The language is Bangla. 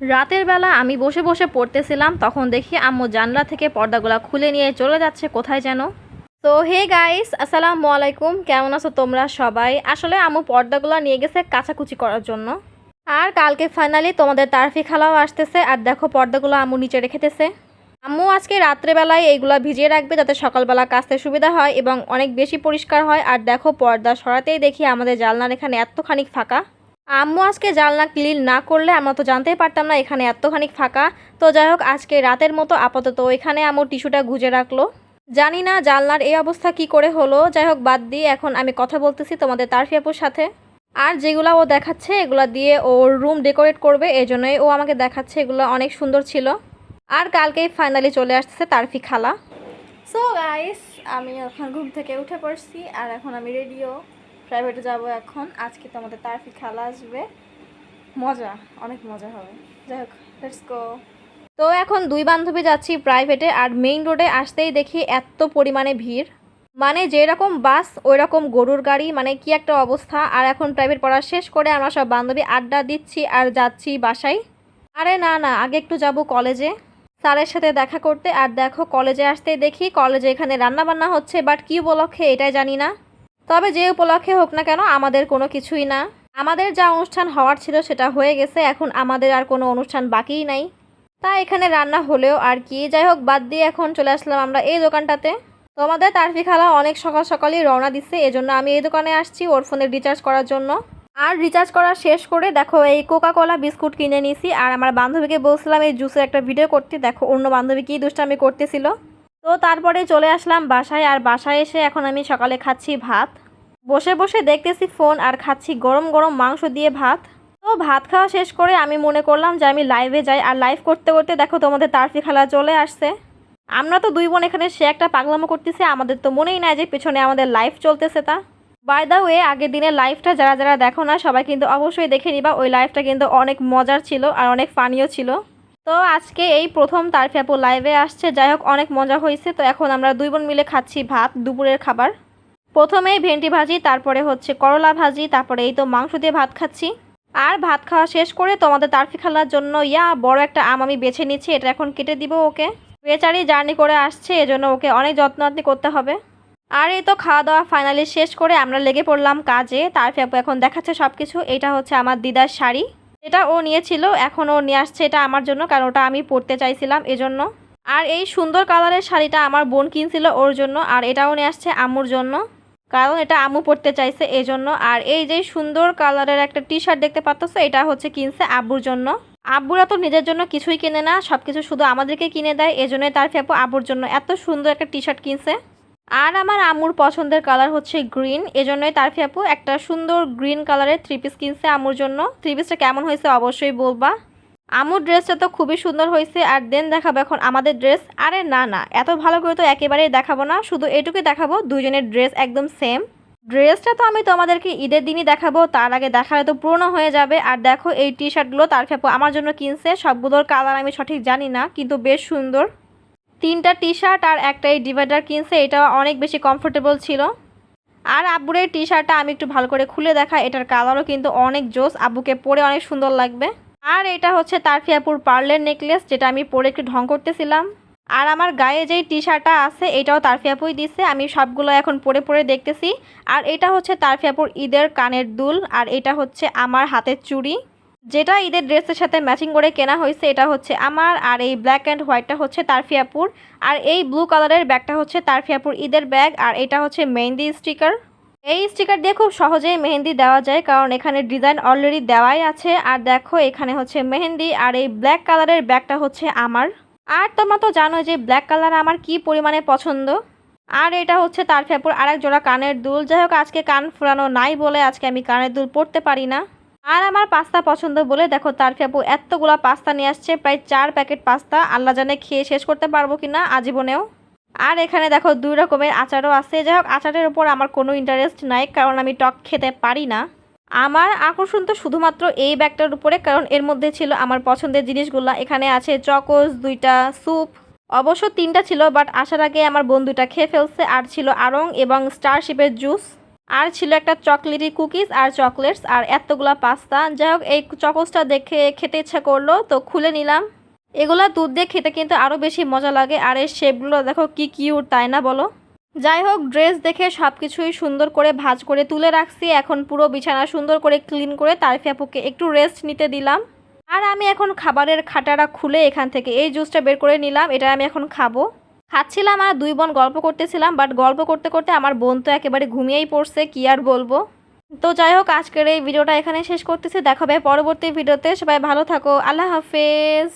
রাতের বেলা আমি বসে বসে পড়তেছিলাম, তখন দেখি আম্মু জানলা থেকে পর্দাগুলা খুলে নিয়ে চলে যাচ্ছে, কোথায় যেন। তো হে গাইস, আসসালামু আলাইকুম, কেমন আছো তোমরা সবাই? আসলে আম্মু পর্দাগুলো নিয়ে গেছে কাচাকুচি করার জন্য। আর কালকে ফাইনালি তোমাদের তারফি খালাও আসতেছে, আর দেখো পর্দাগুলো আম্মু নিচে রেখেতেছে আম্মু আজকে রাত্রেবেলায় এইগুলো ভিজিয়ে রাখবে যাতে সকালবেলা কাচতে সুবিধা হয় এবং অনেক বেশি পরিষ্কার হয়। আর দেখো পর্দা সরাতেই দেখি আমাদের জানলার এখানে এতখানি ফাঁকা। আম্মু আজকে জানলা ক্লিন না করলে আমরা তো জানতেই পারতাম না এখানে এতখানি ফাঁকা। তো যাই হোক, আজকে রাতের মতো আপাতত এখানে আম্মু টিস্যুটা গুজে রাখল। জানি না জানলার এই অবস্থা কি করে হলো। যাই হোক, বাদ দিয়ে এখন আমি কথা বলতেছি তোমাদের তারফি আপুর সাথে। আর যেগুলো ও দেখাচ্ছে, এগুলো দিয়ে ওর রুম ডেকোরেট করবে এই জন্যই ও আমাকে দেখাচ্ছে, এগুলো অনেক সুন্দর ছিল। আর কালকেই ফাইনালি চলে আসতেছে তারফি খালা। সো গাইস আমি এখন ঘুম থেকে উঠে পড়ছি, আর এখন আমি রেডিও প্রাইভেটে যাব এখন। আজকে তো আমাদের তারফি খালা আসবে। মজা, অনেক মজা হবে। যাই হোক লেটস গো তো এখন দুই বান্ধবী যাচ্ছি প্রাইভেটে আর মেইন রোডে আসতেই দেখি এত পরিমাণে ভিড়। মানে যেরকম বাস ওই রকম গরুর গাড়ি মানে কি একটা অবস্থা। আর এখন প্রাইভেট পড়া শেষ করে আমরা সব বান্ধবী আড্ডা দিচ্ছি আর যাচ্ছি বাসায়। আরে না না, আগে একটু যাব কলেজে স্যারের সাথে দেখা করতে। আর দেখো কলেজে আসতেই দেখি কলেজে এখানে রান্না বান্না হচ্ছে বাট কী উপলক্ষে এটাই জানি না। তবে যে উপলক্ষে হোক না কেন, আমাদের কোনো কিছুই না। আমাদের যা অনুষ্ঠান হওয়ার ছিল সেটা হয়ে গেছে, এখন আমাদের আর কোনো অনুষ্ঠান বাকিই নাই। তা এখানে রান্না হলেও আর কি। যাই হোক, বাদ দিয়ে এখন চলে আসলাম আমরা এই দোকানটাতে। তোমাদের তারফি খালা অনেক সকাল সকালই রওনা দিচ্ছে, এজন্য আমি এই দোকানে আসছি ওর ফোনে রিচার্জ করার জন্য। আর রিচার্জ করা শেষ করে দেখো, এই কোকা কোলা বিস্কুট কিনে নিয়েছি। আর আমার বান্ধবীকে বলছিলাম, এই জুসের একটা ভিডিও করতে। দেখো, অন্য বান্ধবী কী দুষ্টামি করতেছিল। তো তারপরে চলে আসলাম বাসায় আর বাসায় এসে এখন আমি সকালে খাচ্ছি ভাত। বসে বসে দেখতেছি ফোন আর খাচ্ছি গরম গরম মাংস দিয়ে ভাত। তো ভাত খাওয়া শেষ করে আমি মনে করলাম যে আমি লাইভে যাই। আর লাইভ করতে করতে দেখো তোমাদের তারফি খালা চলে আসছে। আমরা তো দুই বোন এখানে সে একটা পাগলামো করতেছে, আমাদের তো মনেই নাই যে পেছনে আমাদের লাইভ চলতেছে তা। বাই দা ওয়ে আগের দিনের লাইভটা যারা যারা দেখো না, সবাই কিন্তু অবশ্যই দেখে নিবা। ওই লাইভটা কিন্তু অনেক মজার ছিল আর অনেক ফানিও ছিল। তো আজকে এই প্রথম তারফি লাইভে আসছে। যাই হোক অনেক মজা হয়েছে। তো এখন আমরা দুই বোন মিলে খাচ্ছি ভাত, দুপুরের খাবার। প্রথমেই ভেন্ডি ভাজি, তারপরে হচ্ছে করলা ভাজি, তারপরে এই তো মাংস দিয়ে ভাত খাচ্ছি। আর ভাত খাওয়া শেষ করে তোমাদের তারফি খালার জন্য, ইয়া, বড় একটা আম আমি বেছে নিচ্ছি। এটা এখন কেটে দিব ওকে। বেচারি জার্নি করে আসছে, এজন্য ওকে অনেক যত্ন যত্নআত্নি করতে হবে। আর এই তো খাওয়া দাওয়া ফাইনালি শেষ করে আমরা লেগে পড়লাম কাজে। তারপরে আপু এখন দেখাচ্ছে সব কিছু এটা হচ্ছে আমার দিদার শাড়ি। এটা ও নিয়েছিল, এখন ও নিয়ে আসছে এটা আমার জন্য, কারণ ওটা আমি পরতে চাইছিলাম এজন্য। আর এই সুন্দর কালারের শাড়িটা আমার বোন কিনছিল ওর জন্য, আর এটাও নিয়ে আসছে আম্মুর জন্য, কারণ এটা আম্মু পরতে চাইছে এই জন্য আর এই যে সুন্দর কালারের একটা টি শার্ট দেখতে পাচ্ছ, এটা হচ্ছে কিনছে আব্বুর জন্য। আব্বুরা তো নিজের জন্য কিছুই কিনে না সব কিছু শুধু আমাদেরকে কিনে দেয় এই জন্যই তার ফেপো আব্বুর জন্য এত সুন্দর একটা টি শার্ট কিনছে। আর আমার আম্মুর পছন্দের কালার হচ্ছে গ্রিন, এজন্যই তার ফেপু একটা সুন্দর গ্রিন কালারের থ্রি পিস কিনছে আম্মুর জন্য। থ্রি পিসটা কেমন হয়েছে অবশ্যই বলবা। আম্মুর ড্রেসটা তো খুবই সুন্দর হয়েছে, আর দেন দেখাবো এখন আমাদের ড্রেস আরে না না, এত ভালো করে তো একেবারেই দেখাবো না, শুধু এটুকুই দেখাবো দুজনের ড্রেস একদম সেম ড্রেসটা তো আমি তোমাদেরকে ঈদের দিনই দেখাবো, তার আগে দেখালে তো পুরনো হয়ে যাবে। আর দেখো এই টি শার্টগুলো তার ফেপু আমার জন্য কিনছে, সবগুলোর কালার আমি সঠিক জানি না, কিন্তু বেশ সুন্দর। তিনটা টি শার্ট আর একটা এই ডিভাইডার কিনছে এটা অনেক বেশি কমফোর্টেবল ছিল। আর আব্বুর এই টি শার্টটা আমি একটু ভালো করে খুলে দেখা এটার কালারও কিন্তু অনেক জোস, আব্বুকে পরে অনেক সুন্দর লাগবে। আর এটা হচ্ছে তারফিয়াপুর পার্লের নেকলেস, যেটা আমি পরে একটু ঢং করতেছিলাম। আর আমার গায়ে যেই টি শার্টটা আছে, এটাও তারফিয়াপুই দিছে, আমি সবগুলো এখন পরে পরে দেখতেছি। আর এটা হচ্ছে তারফিয়াপুর ঈদের কানের দুল, আর এটা হচ্ছে আমার হাতের চুড়ি। যেটা ঈদের ড্রেসের সাথে ম্যাচিং করে কেনা হয়েছে, এটা হচ্ছে আমার, আর এই ব্ল্যাক অ্যান্ড হোয়াইটটা হচ্ছে তারফিয়াপুর, আর এই ব্লু কালারের ব্যাগটা হচ্ছে তারফিয়াপুর ঈদের ব্যাগ, আর এটা হচ্ছে মেহেন্দি স্টিকার এই স্টিকার দিয়ে খুব সহজেই মেহেন্দি দেওয়া যায়, কারণ এখানে ডিজাইন অলরেডি দেওয়াই আছে, আর দেখো এখানে হচ্ছে মেহেন্দি, আর এই ব্ল্যাক কালারের ব্যাগটা হচ্ছে আমার। আর তোমরা তো জানো যে ব্ল্যাক কালার আমার কি পরিমাণে পছন্দ। আর এটা হচ্ছে তার ফেপুর আরেক জোড়া কানের দুল, যাই হোক আজকে কান ফুরানো নাই বলে আজকে আমি কানের দুল পরতে পারি না। আর আমার পাস্তা পছন্দ বলে দেখো তার ফেপু এতগুলা পাস্তা নিয়ে আসছে, প্রায় চার প্যাকেট পাস্তা। আল্লাহ জানে খেয়ে শেষ করতে পারব কিনা আজীবনেও। আর এখানে দেখো দুই রকমের আচারও আছে। যাই হোক, আচারের উপর আমার কোনো ইন্টারেস্ট নাই, কারণ আমি টক খেতে পারি না। আমার আকর্ষণ তো শুধুমাত্র এই ব্যাগটার উপরে, কারণ এর মধ্যে ছিল আমার পছন্দের জিনিসগুলো। এখানে আছে চকোস, দুইটা স্যুপ। অবশ্য তিনটা ছিল, বাট আসার আগে আমার বন্ধুটা খেয়ে ফেলছে। আর ছিল আরং এবং স্টারশিপের জুস। আর ছিল একটা চকলেটি কুকিজ আর চকলেটস আর এতগুলা পাস্তা। যাই হোক, এই চকোসটা দেখে খেতে ইচ্ছা করল, তো খুলে নিলাম। এগুলা দুধ দিয়ে খেতে কিন্তু আরও বেশি মজা লাগে, আর এই শেপগুলো দেখো কি কিউট তাই না বলো? যাই হোক ড্রেস দেখে সব কিছুই সুন্দর করে ভাজ করে তুলে রাখছি। এখন পুরো বিছানা সুন্দর করে ক্লিন করে তারফি আপুকে একটু রেস্ট নিতে দিলাম। আর আমি এখন খাবারের খাটাটা খুলে এখান থেকে এই জুসটা বের করে নিলাম, এটা আমি এখন খাব। খাচ্ছিলাম আর দুই বোন গল্প করতেছিলাম বাট গল্প করতে করতে আমার বোন তো একেবারে ঘুমিয়েই পড়ছে, কি আর বলব? তো যাই হোক, আজকের এই ভিডিওটা এখানে শেষ করতেছি দেখাবে পরবর্তী ভিডিওতে, সবাই ভালো থাকো, আল্লাহ হাফেজ।